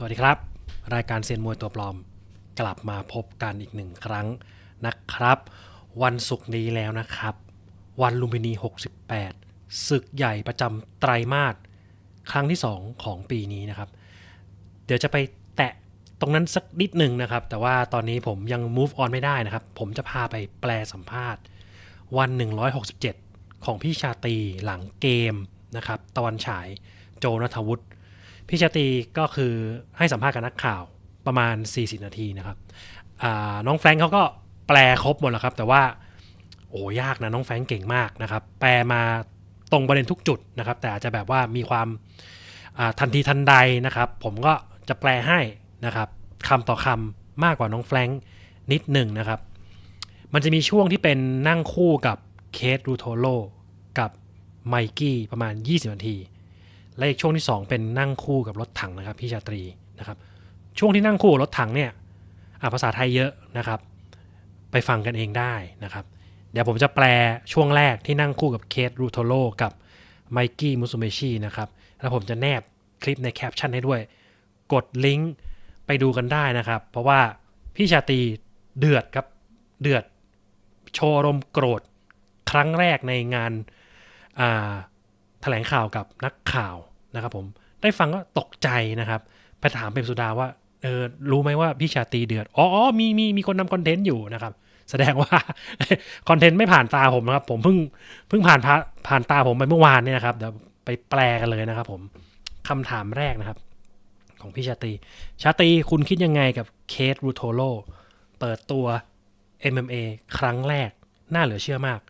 สวัสดีครับ รายการเซียนมวยตัวปลอม กลับมาพบกันอีกหนึ่งครั้งนะครับ วันศุกร์นี้แล้วนะครับ วันลุมพินี 68ศึกใหญ่ประจำไตรมาสครั้งที่ 2 ของปีนี้นะครับ เดี๋ยวจะไปแตะตรงนั้นสักนิดหนึ่งนะครับ แต่ว่าตอนนี้ผมยัง move on ไม่ได้นะครับ ผมจะพาไปแปลสัมภาษณ์ วัน 167 ของพี่ชาตีหลังเกมนะครับ ตะวันฉายโจนัทวุฒิ พี่ชาตรีก็คือให้สัมภาษณ์กับนักข่าวประมาณ 40 นาทีนะครับน้องแฟรงเขาก็แปลครบหมดแล้วครับ แต่ว่าโอ้ยากนะน้องแฟรงเก่งมากนะครับ แปลมาตรงประเด็นทุกจุดนะครับ แต่อาจจะแบบว่ามีความทันทีทันใดนะครับ ผมก็จะแปลให้นะครับคำต่อคำมากกว่าน้องแฟรงนิดหนึ่งนะครับ มันจะมีช่วงที่เป็นนั่งคู่กับเคสรูโทโลกับไมกี้ประมาณ 20 นาที และอีกช่วงที่ 2 เป็นนั่งคู่กับรถถังนะครับพี่ชาตรีนะครับ ช่วงที่นั่งคู่กับรถถังเนี่ยภาษาไทยเยอะนะครับ ไปฟังกันเองได้นะครับ เดี๋ยวผมจะแปลช่วงแรกที่นั่งคู่กับเคสรูโทโลกับไมกี้มุสุเมชินะครับแล้วผมจะแนบคลิปในแคปชั่นให้ด้วย กดลิงก์ไปดูกันได้นะครับ เพราะว่าพี่ชาตรีเดือดครับเดือดโชว์รมโกรธครั้งแรกในงานแถลงข่าวกับนักข่าว นะครับผมได้ฟังก็ตกใจนะครับไปถามเป็นสุดาว่าเออรู้ไหมว่าพี่ชาตีเดือดอ๋ออมีมีมีคนนำคอนเทนต์อยู่นะครับ แสดงว่าคอนเทนต์ไม่ผ่านตาผมนะครับ ผมเพิ่งเพิ่งผ่านผ่านตาผมไปเมื่อวานเนี่ยนะครับเดี๋ยวไปแปลกันเลยนะครับ ผมคำถามแรกนะครับ ของพี่ชาตีชาตีคุณคิดยังไงกับเคสรูโทโลเปิดตัว MMA ครั้งแรก น่าเหลือเชื่อมาก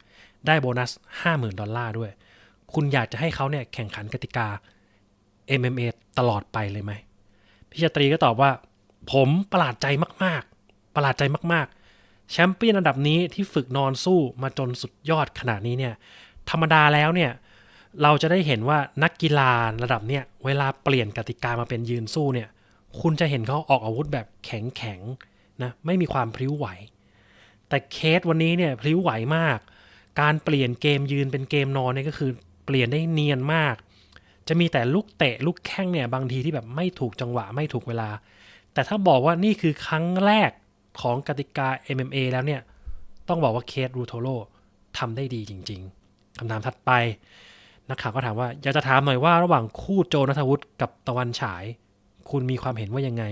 ได้โบนัส 50,000 ดอลลาร์ด้วย คุณอยากจะให้เขาเนี่ยแข่งขันกติกา MMA ตลอดไปเลยไหมพี่ชาตรีก็ตอบว่า ผมประหลาดใจมาก ๆ ประหลาดใจมาก ๆ แชมเปี้ยนอันดับนี้ที่ฝึกนอนสู้มาจนสุดยอดขนาดนี้เนี่ย ธรรมดาแล้วเนี่ย เราจะได้เห็นว่านักกีฬาระดับเนี่ย เวลาเปลี่ยนกติกามาเป็นยืนสู้เนี่ย คุณจะเห็นเขาออกอาวุธแบบแข็งๆนะไม่มีความพริ้วไหว แต่เคสวันนี้เนี่ยพริ้วไหวมาก การเปลี่ยนเกมยืนเป็นเกมนอนเนี่ยก็คือเปลี่ยนได้เนียนมาก จะมีแต่ลูกเตะลูกแข้งเนี่ยบางทีที่แบบไม่ถูกจังหวะไม่ถูกเวลา แต่ถ้าบอกว่านี่คือครั้งแรกของกติกา MMA แล้วเนี่ย ต้องบอกว่าเคสรูโทโลทำได้ดีจริง ๆคำถามถัดไปนักข่าวก็ถามว่าอยากจะถามหน่อยว่าระหว่างคู่โจนัทวุฒิกับตะวันฉาย คุณมีความเห็นว่ายังไง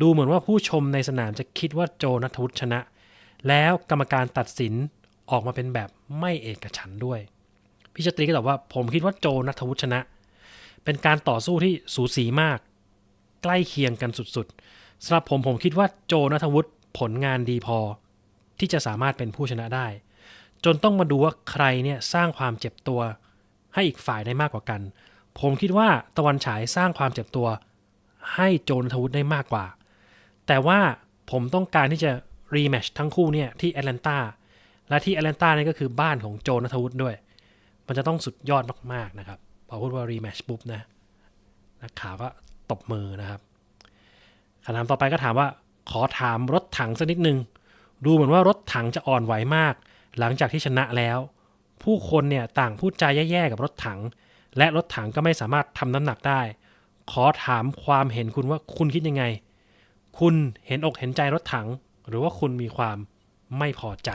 ดูเหมือนว่าผู้ชมในสนามจะคิดว่าโจนัทวุฒิชนะ แล้วกรรมการตัดสินออกมาเป็นแบบไม่เอกฉันด้วยพี่ชตรีก็ตอบว่าผมคิดว่าโจนัทวุฒิชนะ เป็นการต่อสู้ที่สูสีมาก ใกล้เคียงกันสุดๆสำหรับผมผมคิดว่าโจนัทวุฒิผลงานดีพอ ที่จะสามารถเป็นผู้ชนะได้ จนต้องมาดูว่าใครเนี่ยสร้างความเจ็บตัว ให้อีกฝ่ายได้มากกว่ากัน ผมคิดว่าตะวันฉายสร้างความเจ็บตัว ให้โจนัทวุฒิได้มากกว่า แต่ว่าผมต้องการที่จะรีแมชทั้งคู่เนี่ยที่แอตแลนตาและที่แอตแลนตาเนี่ยก็คือบ้านของโจนัทวุฒิด้วย มันจะต้องสุดยอดมากๆนะครับ อพูดว่ารีแมชปุ๊บนะนักข่าวก็ตบมือนะครับคำถามต่อไปก็ถามว่า ขอถามรถถังสักนิดนึง ดูเหมือนว่ารถถังจะอ่อนไหวมาก หลังจากที่ชนะแล้ว ผู้คนเนี่ยต่างพูดจาแย่ๆกับรถถัง และรถถังก็ไม่สามารถทำน้ำหนักได้ ขอถามความเห็นคุณว่าคุณคิดยังไง คุณเห็นอกเห็นใจรถถัง หรือว่าคุณมีความไม่พอใจ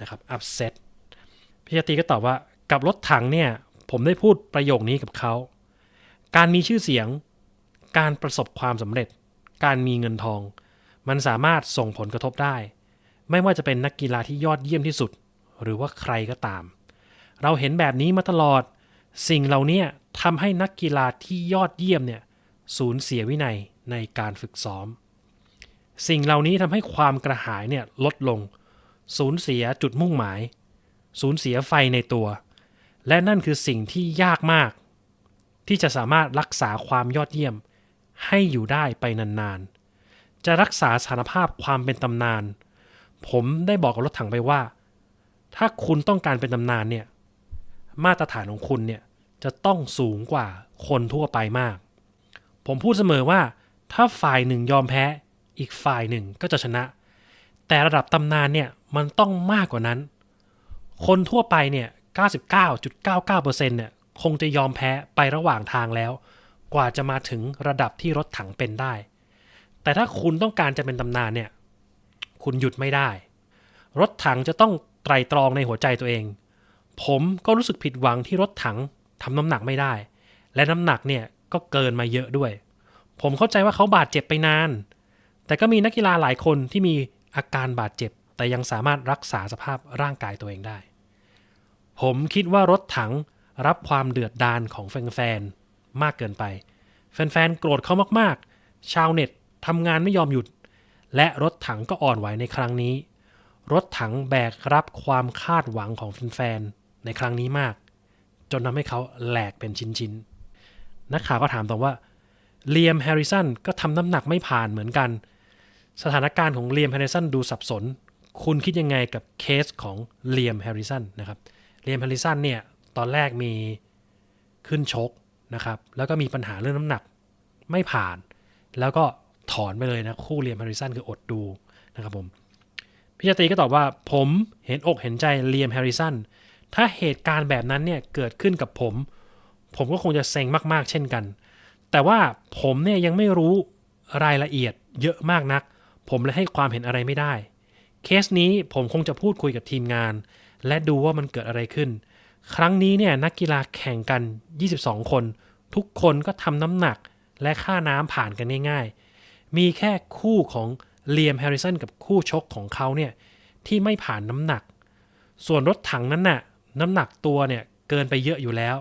นะครับ upset พี่ชตีก็ตอบว่ากับรถถังเนี่ย ผมได้พูดประโยคนี้กับเขา การมีชื่อเสียง การประสบความสำเร็จ การมีเงินทอง มันสามารถส่งผลกระทบได้ ไม่ว่าจะเป็นนักกีฬาที่ยอดเยี่ยมที่สุด หรือว่าใครก็ตาม เราเห็นแบบนี้มาตลอด สิ่งเหล่านี้ทำให้นักกีฬาที่ยอดเยี่ยมเนี่ยสูญเสียวินัยในการฝึกซ้อม สิ่งเหล่านี้ทำให้ความกระหายเนี่ยลดลง สูญเสียจุดมุ่งหมาย สูญเสียไฟในตัว และนั่นคือสิ่งที่ยากมาก ที่จะสามารถรักษาความยอดเยี่ยม ให้อยู่ได้ไปนานๆ จะรักษาสถานภาพความเป็นตำนาน ผมได้บอกกับรถถังไปว่า ถ้าคุณต้องการเป็นตำนานเนี่ยมาตรฐานของคุณเนี่ยจะต้องสูงกว่าคนทั่วไปมาก ผมพูดเสมอว่า ถ้าฝ่ายหนึ่งยอมแพ้ อีกฝ่ายหนึ่งก็จะชนะ แต่ระดับตำนานเนี่ยมันต้องมากกว่านั้น คนทั่วไปเนี่ย 99.99%เนี่ยคงจะยอมแพ้ไประหว่างทางแล้ว กว่าจะมาถึงระดับที่รถถังเป็นได้ แต่ถ้าคุณต้องการจะเป็นตำนานเนี่ย คุณหยุดไม่ได้ รถถังจะต้องไตรตรองในหัวใจตัวเอง ผมก็รู้สึกผิดหวังที่รถถังทำน้ำหนักไม่ได้ และน้ำหนักเนี่ยก็เกินมาเยอะด้วย ผมเข้าใจว่าเขาบาดเจ็บไปนาน แต่ก็มีนักกีฬาหลายคนที่มีอาการบาดเจ็บ แต่ยังสามารถรักษาสภาพร่างกายตัวเองได้ ผมคิดว่ารถถังรับความเดือดดาลของแฟนๆ มากเกินไป แฟนๆ โกรธเขามากๆ ชาวเน็ตทำงานไม่ยอมหยุด และรถถังก็อ่อนไหวในครั้งนี้ รถถังแบกรับความคาดหวังของแฟนๆ ในครั้งนี้มาก จนทำให้เขาแหลกเป็นชิ้นๆ นักข่าวก็ถามต่อว่าเลียมแฮร์ริสันก็ทำน้ำหนักไม่ผ่านเหมือนกัน สถานการณ์ของเลียมแฮร์ริสันดูสับสน คุณคิดยังไงกับเคสของเลียมแฮริสันนะครับ เลียมแฮร์ริสันเนี่ยตอนแรกมีขึ้นชกนะครับ แล้วก็มีปัญหาเรื่องน้ำหนักไม่ผ่าน แล้วก็ถอนไปเลยนะ คู่เลียมแฮร์ริสันคืออดดูนะครับผมพี่ชาตรีก็ตอบว่าผมเห็นอกเห็นใจเลียมแฮร์ริสันถ้าเหตุการณ์แบบนั้นเนี่ยเกิดขึ้นกับผม ผมก็คงจะเซ็งมากๆ เช่นกัน แต่ว่าผมเนี่ยยังไม่รู้รายละเอียดเยอะมากนัก ผมเลยให้ความเห็นอะไรไม่ได้ เคสนี้ผมคงจะพูดคุยกับทีมงาน และดูว่ามันเกิดอะไรขึ้น ครั้งนี้เนี่ยนักกีฬาแข่งกัน 22 คน ทุกคนก็ทำน้ำหนักและค่าน้ำผ่านกันง่ายๆ มีแค่คู่ของเลียมแฮร์ริสันกับคู่ชกของเขาเนี่ยที่ไม่ผ่านน้ำหนัก ส่วนรถถังนั้นน่ะน้ำหนักตัวเนี่ยเกินไปเยอะอยู่แล้ว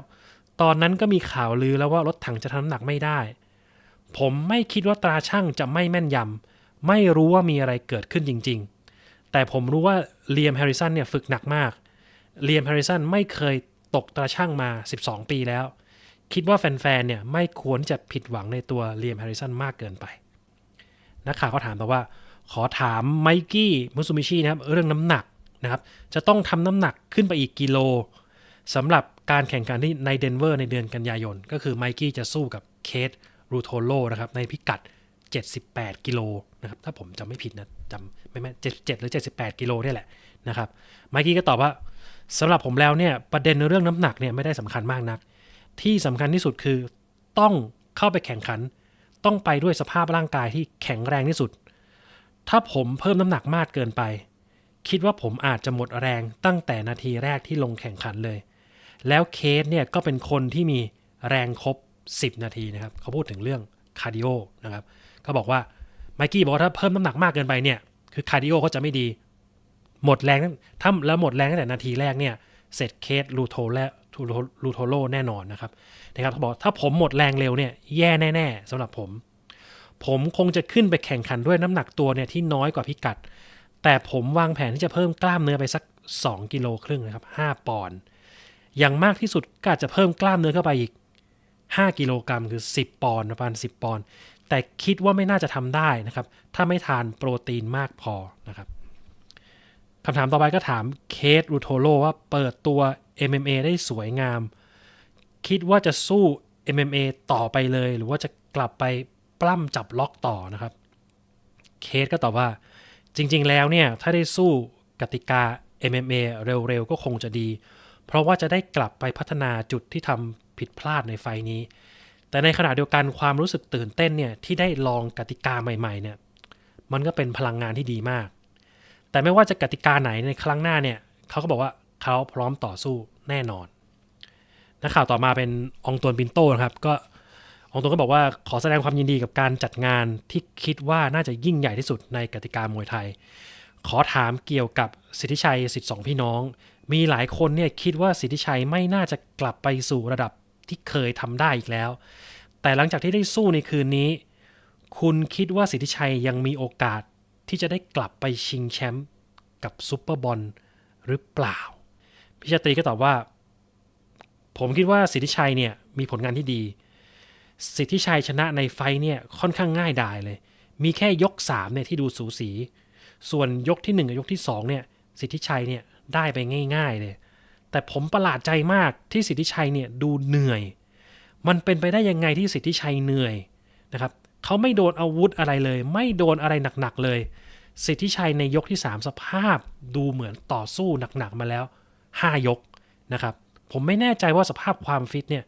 ตอนนั้นก็มีข่าวลือแล้วว่ารถถังจะทำน้ำหนักไม่ได้ ผมไม่คิดว่าตราช่างจะไม่แม่นยำไม่รู้ว่ามีอะไรเกิดขึ้นจริง ๆ แต่ผมรู้ว่าเลียมแฮร์ริสันเนี่ยฝึกหนักมากเลียมแฮร์ริสันไม่เคยตกตาช่างมา 12 ปีแล้ว คิดว่าแฟนๆเนี่ยไม่ควรจะผิดหวังในตัวเลียมแฮร์ริสันมากเกินไปนักข่าวก็ถามต่อว่าขอถามไมกี้มุซูมิชินะครับเรื่องน้ำหนักนะครับจะต้องทำน้ำหนักขึ้นไปอีกกิโลสำหรับการแข่งขันที่ในเดนเวอร์ในเดือนกันยายน ก็คือไมกี้จะสู้กับเคทรูโทโลนะครับในพิกัด 78 กิโลนะครับถ้าผมจำไม่ผิดนะจำ ไม่แม่น77หรือ78กิโลเนี่ยแหละนะครับไมกี้ก็ตอบว่าสำหรับผมแล้วเนี่ยประเด็นเรื่องน้ำหนักเนี่ยไม่ได้สำคัญมากนัก ที่สำคัญที่สุดคือต้องเข้าไปแข่งขัน ต้องไปด้วยสภาพร่างกายที่แข็งแรงที่สุด ถ้าผมเพิ่มน้ำหนักมากเกินไป คิดว่าผมอาจจะหมดแรงตั้งแต่นาทีแรกที่ลงแข่งขันเลย แล้วเคสเนี่ยก็เป็นคนที่มีแรงครบ 10 นาทีนะครับเขาพูดถึงเรื่องคาร์ดิโอนะครับเขาบอกว่าไมกี้บอกว่าถ้าเพิ่มน้ำหนักมากเกินไปเนี่ย คือคาร์ดิโอเขาจะไม่ดี หมดแรงถ้าแล้วหมดแรงตั้งแต่นาทีแรกเนี่ยเสร็จเคสลูโทและลูโทโลแน่นอนนะครับนะครับเขาบอกถ้าผมหมดแรงเร็วเนี่ยแย่แน่ ๆสำหรับผม ผมคงจะขึ้นไปแข่งขันด้วยน้ำหนักตัวเนี่ยที่น้อยกว่าพิกัด แต่ผมวางแผนที่จะเพิ่มกล้ามเนื้อไปสัก 2 กิโลครึ่งนะครับ 5 ปอนด์อย่างมากที่สุดก็จจะเพิ่มกล้ามเนื้อเข้าไปอีก 5 กิโลกรัมคือ 10 ปอนด์ประมาณ 10 ปอนด์ แต่คิดว่าไม่น่าจะทำได้นะครับ ถ้าไม่ทานโปรตีนมากพอนะครับคำถามต่อไปก็ถามเคสรูโทโลว่าเปิดตัว MMA ได้สวยงาม คิดว่าจะสู้ MMA ต่อไปเลย หรือว่าจะกลับไปปล้ำจับล็อกต่อนะครับเคสก็ตอบว่าจริง ๆ แล้วเนี่ย ถ้าได้สู้กติกา MMA เร็ว ๆ ก็คงจะดี เพราะว่าจะได้กลับไปพัฒนาจุดที่ทำผิดพลาดในไฟนี้ แต่ในขณะเดียวกันความรู้สึกตื่นเต้นเนี่ยที่ได้ลองกติกาใหม่ๆเนี่ยมันก็เป็นพลังงานที่ดีมาก แต่ไม่ว่าจะกติกาไหนในครั้งหน้าเนี่ยเขาก็บอกว่าเขาพร้อมต่อสู้แน่นอนนักข่าวต่อมาเป็นองตวนปินโตนะครับ ก็องตวนก็บอกว่าขอแสดงความยินดีกับการจัดงานที่คิดว่าน่าจะยิ่งใหญ่ที่สุดในกติกามวยไทย ขอถามเกี่ยวกับสิทธิชัยสิทธิสองพี่น้อง มีหลายคนเนี่ยคิดว่าสิทธิชัยไม่น่าจะกลับไปสู่ระดับ ที่เคยทำได้อีกแล้ว แต่หลังจากที่ได้สู้ในคืนนี้ คุณคิดว่าสิทธิชัยยังมีโอกาสที่จะได้กลับไปชิงแชมป์กับซุปเปอร์บอลหรือเปล่า พิชาตรีก็ตอบว่า ผมคิดว่าสิทธิชัยเนี่ยมีผลงานที่ดี สิทธิชัยชนะในไฟเนี่ยค่อนข้างง่ายดายเลย มีแค่ยก3เนี่ยที่ดูสูสี ส่วนยกที่1กับยกที่2เนี่ยสิทธิชัยเนี่ยได้ไปง่าย ๆ เลย แต่ผมประหลาดใจมากที่สิทธิชัยเนี่ยดูเหนื่อย มันเป็นไปได้ยังไงที่สิทธิชัยเหนื่อยนะครับเขาไม่โดนอาวุธอะไรเลย ไม่โดนอะไรหนักๆเลย สิทธิชัยในยกที่ 3 สภาพดูเหมือนต่อสู้หนักๆมาแล้ว 5 ยกนะครับ ผมไม่แน่ใจว่าสภาพความฟิตเนี่ย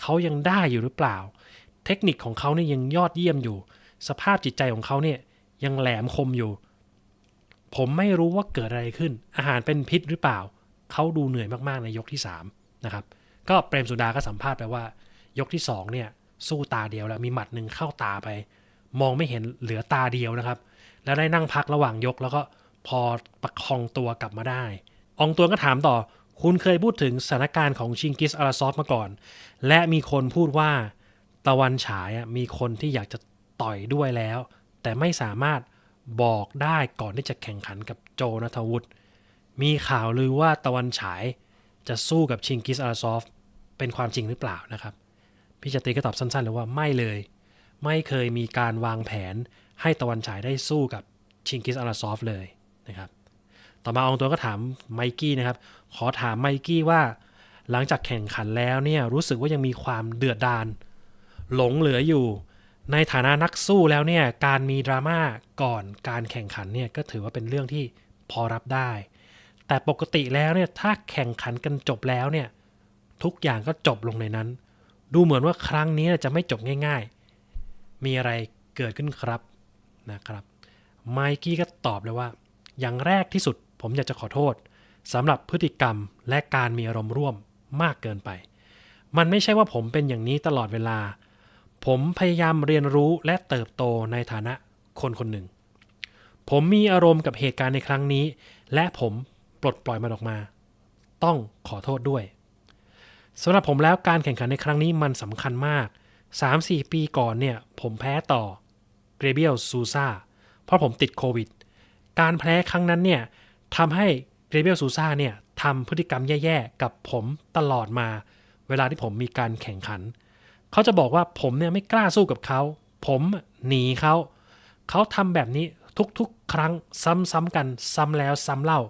เขายังได้อยู่หรือเปล่า เทคนิคของเขาเนี่ยยังยอดเยี่ยมอยู่ สภาพจิตใจของเขาเนี่ยยังแหลมคมอยู่ ผมไม่รู้ว่าเกิดอะไรขึ้น อาหารเป็นพิษหรือเปล่า เขาดูเหนื่อยมากๆในยกที่3นะครับก็เปรมสุดาก็สัมภาษณ์ไปว่ายกที่2เนี่ยสู้ตาเดียวแล้วมีหมัดหนึ่งเข้าตาไป มองไม่เห็นเหลือตาเดียวนะครับ แล้วได้นั่งพักระหว่างยกแล้วก็พอประคองตัวกลับมาได้ องตัวก็ถามต่อ คุณเคยพูดถึงสถานการณ์ของชิงกิสอาราซอฟมาก่อน และมีคนพูดว่าตะวันฉายมีคนที่อยากจะต่อยด้วยแล้ว แต่ไม่สามารถบอกได้ก่อนที่จะแข่งขันกับโจนัทวุฒิ มีข่าวลือว่าตะวันฉายจะสู้กับชิงกิสอาราซอฟเป็นความจริงหรือเปล่านะครับ พี่ชาตรีก็ตอบสั้นๆเลยว่าไม่เลย ไม่เคยมีการวางแผนให้ตะวันฉายได้สู้กับชิงกิสอาราซอฟเลยนะครับ ต่อมาอองตัวก็ถามไมกี้นะครับ ขอถามไมกี้ว่า หลังจากแข่งขันแล้วเนี่ยรู้สึกว่ายังมีความเดือดดาลหลงเหลืออยู่ ในฐานะนักสู้แล้วเนี่ยการมีดราม่าก่อนการแข่งขันเนี่ยก็ถือว่าเป็นเรื่องที่พอรับได้ แต่ปกติแล้วเนี่ยถ้าแข่งขันกันจบแล้วเนี่ยทุกอย่างก็จบลงในนั้น ดูเหมือนว่าครั้งนี้จะไม่จบง่าย ๆ มีอะไรเกิดขึ้นครับนะครับไมกี้ก็ตอบเลยว่า อย่างแรกที่สุดผมอยากจะขอโทษสำหรับพฤติกรรมและการมีอารมณ์ร่วมมากเกินไป มันไม่ใช่ว่าผมเป็นอย่างนี้ตลอดเวลา ผมพยายามเรียนรู้และเติบโตในฐานะคนคนหนึ่ง ผมมีอารมณ์กับเหตุการณ์ในครั้งนี้ และผม ลดปล่อยมันออกมา ต้องขอโทษด้วยสำหรับผมแล้วการแข่งขันในครั้งนี้มันสำคัญมาก 3-4 ปีก่อนเนี่ย ผมแพ้ต่อเกรเบียลซูซาเพราะผมติดโควิด การแพ้ครั้งนั้นเนี่ยทำให้เกรเบียลซูซาเนี่ยทำพฤติกรรมแย่ๆ กับผมตลอดมา เวลาที่ผมมีการแข่งขัน เขาจะบอกว่าผมเนี่ยไม่กล้าสู้กับเขา ผมหนีเขา เขาทำแบบนี้ทุกๆ ครั้งซ้ำๆกันซ้ำแล้วซ้ำเล่า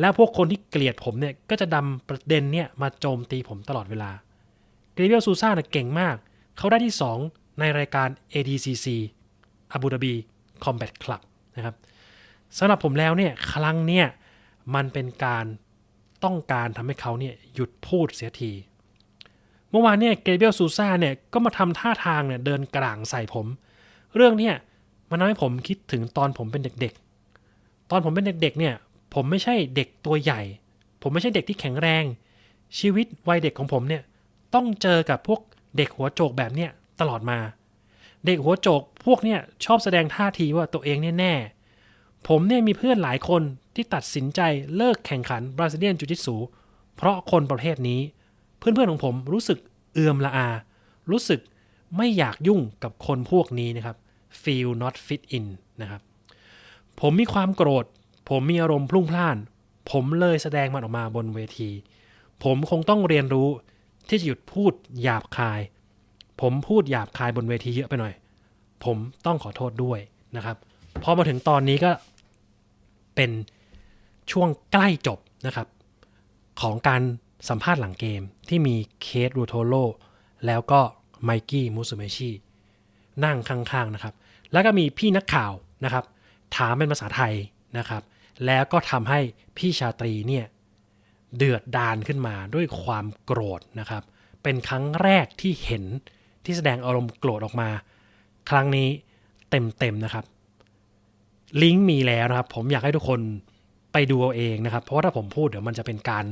แล้วพวกคนที่เกลียดผมเนี่ยก็จะดำประเด็นเนี่ยมาโจมตีผมตลอดเวลาเกรเบียลซูซ่าเนี่ยเก่งมาก เขาได้ที่ 2 ในรายการ ADCC อาบูดาบี Combat Club นะครับสำหรับผมแล้วเนี่ยครั้งเนี่ยมันเป็นการต้องการทำให้เขาเนี่ยหยุดพูดเสียที เมื่อวานเนี่ยเกรเบียลซูซ่าเนี่ยก็มาทำท่าทางเนี่ยเดินกลางใส่ผม เรื่องเนี่ยมันทำให้ผมคิดถึงตอนผมเป็นเด็กๆ ตอนผมเป็นเด็กๆเนี่ย ผมไม่ใช่เด็กตัวใหญ่ ผมไม่ใช่เด็กที่แข็งแรง ชีวิตวัยเด็กของผมเนี่ยต้องเจอกับพวกเด็กหัวโจกแบบเนี้ยตลอดมา เด็กหัวโจกพวกเนี่ยชอบแสดงท่าทีว่าตัวเองเนี่ยแน่ ผมเนี่ยมีเพื่อนหลายคนที่ตัดสินใจเลิกแข่งขันบราซิเลียนจูจิสูเพราะคนประเภทนี้ เพื่อนๆของผมรู้สึกเอื่อมละอา รู้สึกไม่อยากยุ่งกับคนพวกนี้นะครับ feel not fit in นะครับ ผมมีความโกรธ ผมมีอารมณ์พลุ่งพล่าน ผมเลยแสดงมันออกมาบนเวที ผมคงต้องเรียนรู้ที่จะหยุดพูดหยาบคาย ผมพูดหยาบคายบนเวทีเยอะไปหน่อย ผมต้องขอโทษด้วยนะครับ พอมาถึงตอนนี้ก็เป็นช่วงใกล้จบนะครับ ของการสัมภาษณ์หลังเกมที่มีเคสรูโทโลแล้วก็ไมกี้มูสุเมชินั่งข้างๆนะครับ แล้วก็มีพี่นักข่าวนะครับ ถามเป็นภาษาไทยนะครับ แล้วก็ทำให้พี่ชาตรีเนี่ยเดือดดานขึ้นมาด้วยความโกรธนะครับ เป็นครั้งแรกที่เห็นที่แสดงอารมณ์โกรธออกมา ครั้งนี้เต็มๆนะครับ ลิงก์มีแล้วนะครับ ผมอยากให้ทุกคนไปดูเอาเองนะครับ เพราะว่าถ้าผมพูดเดี๋ยวมันจะเป็นการ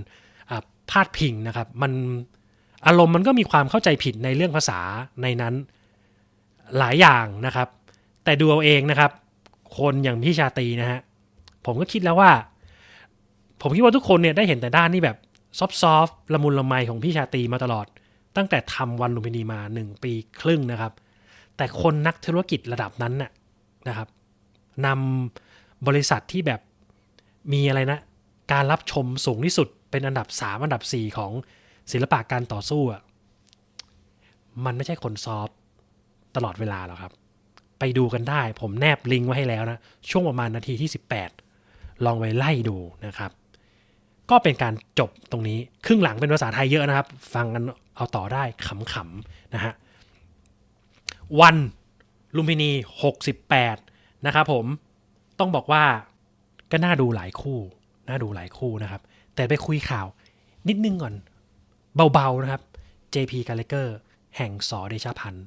พาดพิงนะครับ มันอารมณ์มันก็มีความเข้าใจผิดในเรื่องภาษาในนั้นหลายอย่างนะครับ แต่ดูเอาเองนะครับ คนอย่างพี่ชาตรีนะฮะ ผมก็คิดแล้วว่า ผมคิดว่าทุกคนเนี่ยได้เห็นแต่ด้านที่แบบซอฟๆละมุนละไมของพี่ชาตรีมาตลอด ตั้งแต่ทำวันลุมพินีมา1ปีครึ่งนะครับ แต่คนนักธุรกิจระดับนั้นน่ะนะครับนำบริษัทที่แบบมีอะไรนะ การรับชมสูงที่สุดเป็นอันดับ 3 อันดับ 4 ของศิลปะการต่อสู้อะมันไม่ใช่คนซอฟต์ตลอดเวลาหรอกครับ ไปดูกันได้ผมแนบลิงก์ไว้ให้แล้วนะ ช่วงประมาณนาทีที่ 18 ลองไปไล่ดูนะครับ ก็เป็นการจบตรงนี้ ครึ่งหลังเป็นภาษาไทยเยอะนะครับ ฟังกันเอาต่อได้ขำๆนะฮะวันลุมพินี 68 นะครับผมต้องบอกว่าก็น่าดูหลายคู่น่าดูหลายคู่นะครับ แต่ไปคุยข่าวนิดนึงก่อน เบาๆนะครับ JP g a l l a g h e r แห่งสอเดชพันธ์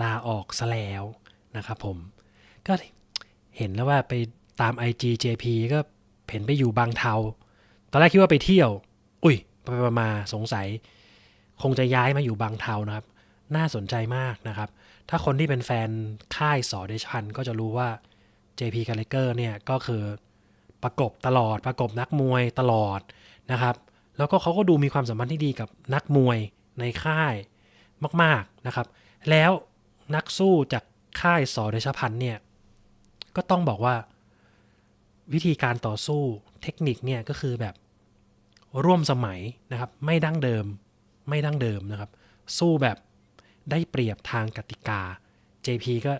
ลาออกซะแล้วนะครับผม ก็เห็นแล้วว่าไป ตาม IG JP ก็เห็นไปอยู่บางเทา ตอนแรกคิดว่าไปเที่ยว อุ้ยไปไปมาสงสัย คงจะย้ายมาอยู่บางเทานะครับ น่าสนใจมากนะครับ ถ้าคนที่เป็นแฟนค่ายสอเดชพันธ์ก็จะรู้ว่า JP c a l l e g e r เนี่ยก็คือประกบตลอดประกบนักมวยตลอดนะครับ แล้วก็เขาก็ดูมีความสัมพันธ์ที่ดีกับนักมวยในค่ายมาก ๆนะครับ แล้วนักสู้จากค่ายสอเดชพันธ์เนี่ยก็ต้องบอกว่า วิธีการต่อสู้เทคนิคเนี่ยก็คือแบบร่วมสมัยนะครับ ไม่ดั้งเดิม ไม่ดั้งเดิมนะครับ สู้แบบได้เปรียบทางกติกา JP ก็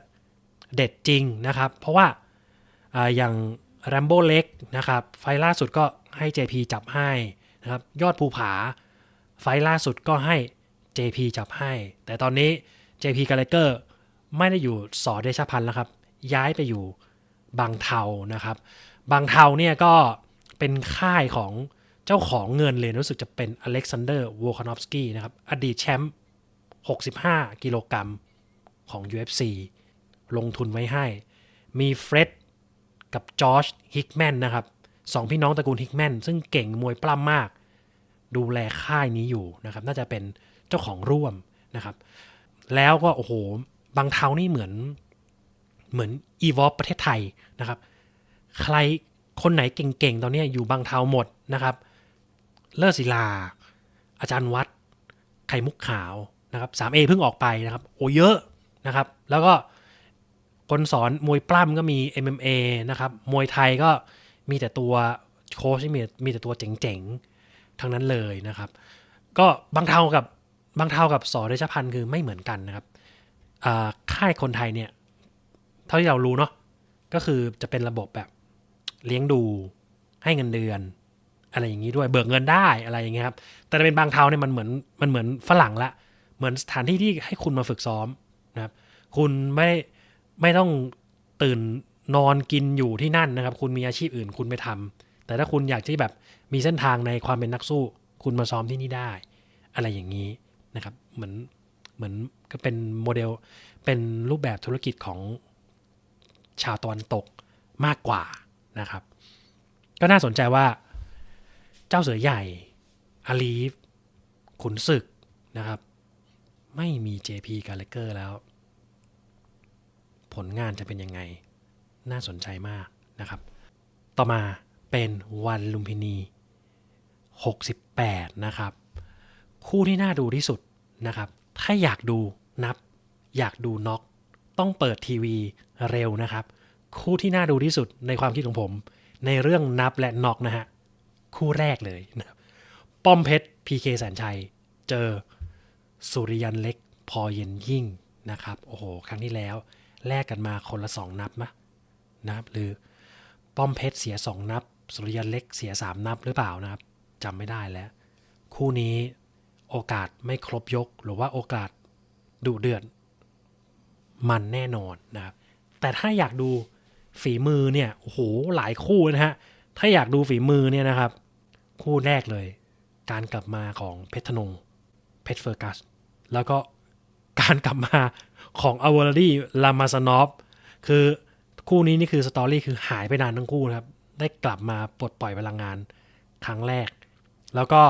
เด็ดจริงนะครับ เพราะว่าอย่าง r a m b o เล็กนะครับ ไฟล์ล่าสุดก็ให้ JP จับให้นะครับ ยอดภูผา ไฟล์ล่าสุดก็ให้ JP จับให้ แต่ตอนนี้ JP g a l l a g e r ไม่ได้อยู่สอเดชพันธ์แล้วครับ ย้ายไปอยู่บางเทานะครับ บางเทาเนี่ยก็เป็นค่ายของเจ้าของเงินเลยรู้สึกจะเป็นอเล็กซานเดอร์วอลคานอฟสกี้นะครับ อดีตแชมป์ 65 กิโลกรัมของ UFC ลงทุนไว้ให้ มีเฟร็ดกับจอร์จฮิกแมนนะครับสองพี่น้องตระกูลฮิกแมนซึ่งเก่งมวยปล้ำมาก ดูแลค่ายนี้อยู่นะครับ น่าจะเป็นเจ้าของร่วมนะครับ แล้วก็โอ้โหบางเทานี่เหมือนเหมือนอีวอประเทศไทยนะครับ ใครคนไหนเก่งๆ ตอนนี้อยู่บางเทาหมดนะครับ เลิศศิลา อาจารย์วัด ไข่มุกขาวนะครับ 3A เพิ่งออกไปนะครับ โอ้เยอะนะครับ แล้วก็คนสอนมวยปล้ำก็มี MMA นะครับ มวยไทยก็มีแต่ตัวโค้ชมีมีแต่ตัวเจ๋งๆ ทั้งนั้นเลยนะครับ ก็บางเทากับบางเทากับสอนเดชพันธ์คือไม่เหมือนกันนะครับค่ายคนไทยเนี่ย เท่าที่เรารู้เนาะก็คือจะเป็นระบบแบบ เลี้ยงดูให้เงินเดือน อะไรอย่างนี้ด้วยเบิกเงินได้อะไรอย่างเงี้ยครับ แต่เป็นบางเทาเนี่ยมันเหมือนมันเหมือนฝรั่งละเหมือนสถานที่ที่ให้คุณมาฝึกซ้อมนะครับ คุณไม่ไม่ต้องตื่นนอนกินอยู่ที่นั่นนะครับ คุณมีอาชีพอื่นคุณไปทำแต่ถ้าคุณอยากที่แบบมีเส้นทางในความเป็นนักสู้ คุณมาซ้อมที่นี่ได้ อะไรอย่างนี้นะครับ เหมือนเหมือนก็เป็นโมเดลเป็นรูปแบบธุรกิจของชาวตะวันตกมากกว่า นะครับ ก็น่าสนใจว่าเจ้าเสือใหญ่อาลีฟ ขุนศึกนะครับ ไม่มี JP กาเลเกอร์แล้ว ผลงานจะเป็นยังไง น่าสนใจมากนะครับ ต่อมาเป็นวันลุมพินี 68 นะครับ คู่ที่น่าดูที่สุดนะครับ ถ้าอยากดูนับ อยากดูน็อก ต้องเปิดทีวีเร็วนะครับ คู่ที่น่าดูที่สุดในความคิดของผม ในเรื่องนับและน็อกนะฮะ คู่แรกเลยนะป้อมเพชรพีเคแสนชัย เจอสุริยันเล็กพอเย็นยิ่งนะครับ โอ้โห ครั้งที่แล้ว แลกกันมาคนละสองนับมะนะครับ หรือป้อมเพชรเสียสองนับ สุริยันเล็กเสียสามนับหรือเปล่านะครับจำไม่ได้แล้ว คู่นี้โอกาสไม่ครบยก หรือว่าโอกาสดุเดือดมันแน่นอนนะครับแต่ถ้าอยากดู ฝีมือเนี่ยโอ้โหหลายคู่นะฮะถ้าอยากดูฝีมือเนี่ยนะครับ คู่แรกเลย การกลับมาของเพชรธนงเพชรเฟอร์กัส แล้วก็การกลับมาของอวอร์ดี้ลามาสนอฟคือคู่นี้นี่คือสตอรี่คือหายไปนานทั้งคู่นะครับ ได้กลับมาปลดปล่อยพลังงานครั้งแรก แล้วก็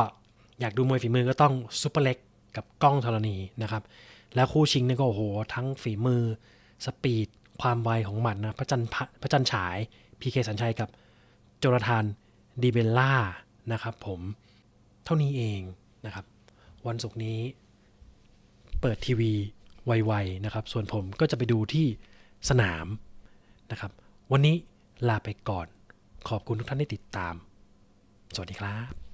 อยากดูมวยฝีมือก็ต้องซุปเปอร์เล็กกับกล้องธรณีนะครับ แล้วคู่ชิงนี่ก็โอ้โห ทั้งฝีมือ สปีด ความไวของหมัดนะพระจันทร์พระพระจันทร์ฉายพีเคสัญชัยกับโจนาธานดีเบลล่านะครับผมเท่านี้เองนะครับ วันศุกร์นี้เปิดทีวีไวๆนะครับ ส่วนผมก็จะไปดูที่สนามนะครับ วันนี้ลาไปก่อนขอบคุณทุกท่านที่ติดตาม สวัสดีครับ